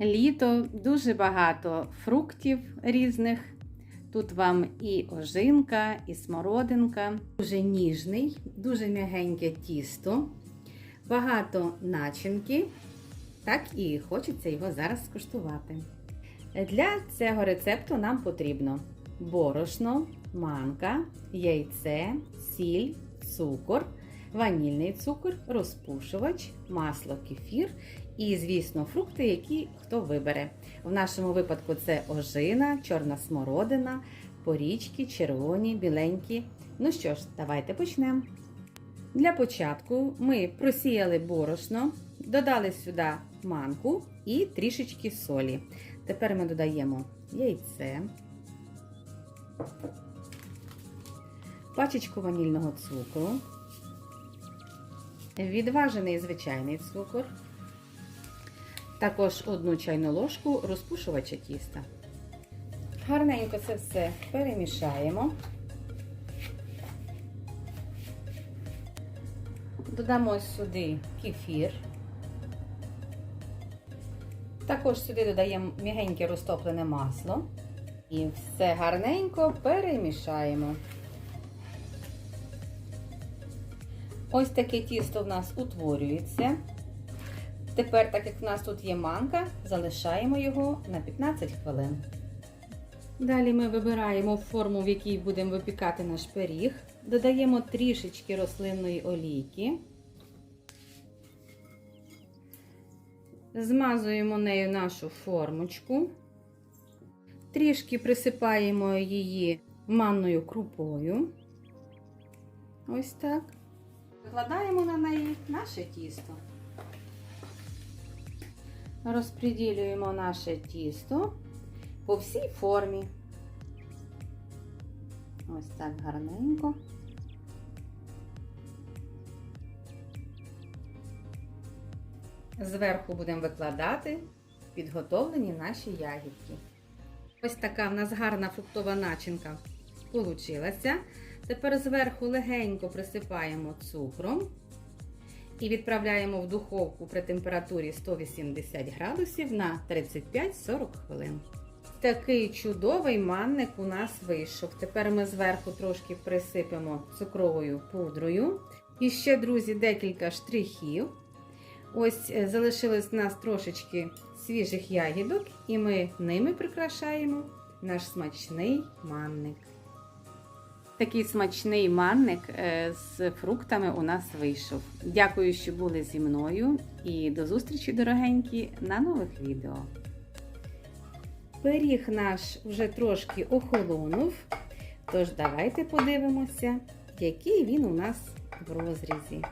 Літо дуже багато фруктів різних. Тут вам і ожинка, і смородинка. Дуже ніжний, дуже м'ягеньке тісто, багато начинки. Так і хочеться його зараз скуштувати. Для цього рецепту нам потрібно борошно, манка, яйце, сіль, цукор, ванільний цукор, розпушувач, масло, кефір і, звісно, фрукти, які хто вибере. В нашому випадку це ожина, чорна смородина, порічки, червоні, біленькі. Ну що ж, давайте почнемо. Для початку ми просіяли борошно, додали сюди манку і трішечки солі. Тепер ми додаємо яйце, пачечку ванільного цукру, відважений звичайний цукор, також одну чайну ложку розпушувача тіста. Гарненько це все перемішаємо. Додамо сюди кефір. Також сюди додаємо м'ягеньке розтоплене масло. І все гарненько перемішаємо. Ось таке тісто в нас утворюється. Тепер, так як в нас тут є манка, залишаємо його на 15 хвилин. Далі ми вибираємо форму, в якій будемо випікати наш пиріг. Додаємо трішечки рослинної олійки. Змазуємо нею нашу формочку. Трішки присипаємо її манною крупою. Ось так. Викладаємо на неї наше тісто. Розподілюємо наше тісто по всій формі. Ось так гарненько. Зверху будемо викладати підготовлені наші ягідки. Ось така в нас гарна фруктова начинка получилася. Тепер зверху легенько присипаємо цукром і відправляємо в духовку при температурі 180 градусів на 35-40 хвилин. Такий чудовий манник у нас вийшов. Тепер ми зверху трошки присипемо цукровою пудрою. І ще, друзі, декілька штрихів. Ось е, залишилось у нас трошечки свіжих ягідок, і ми ними прикрашаємо наш смачний манник. Такий смачний манник е, з фруктами у нас вийшов. Дякую, що були зі мною, і до зустрічі, дорогенькі, на нових відео. Пиріг наш вже трошки охолонув, тож давайте подивимося, який він у нас в розрізі.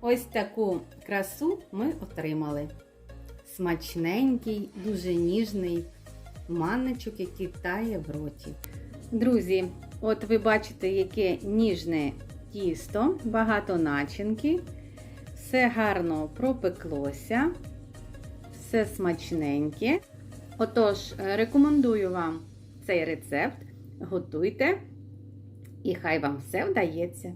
Ось таку красу ми отримали. Смачненький, дуже ніжний манничок, який тає в роті. Друзі, от ви бачите, яке ніжне тісто, багато начинки, все гарно пропеклося, все смачненьке. Отож, рекомендую вам цей рецепт. Готуйте, і хай вам все вдається.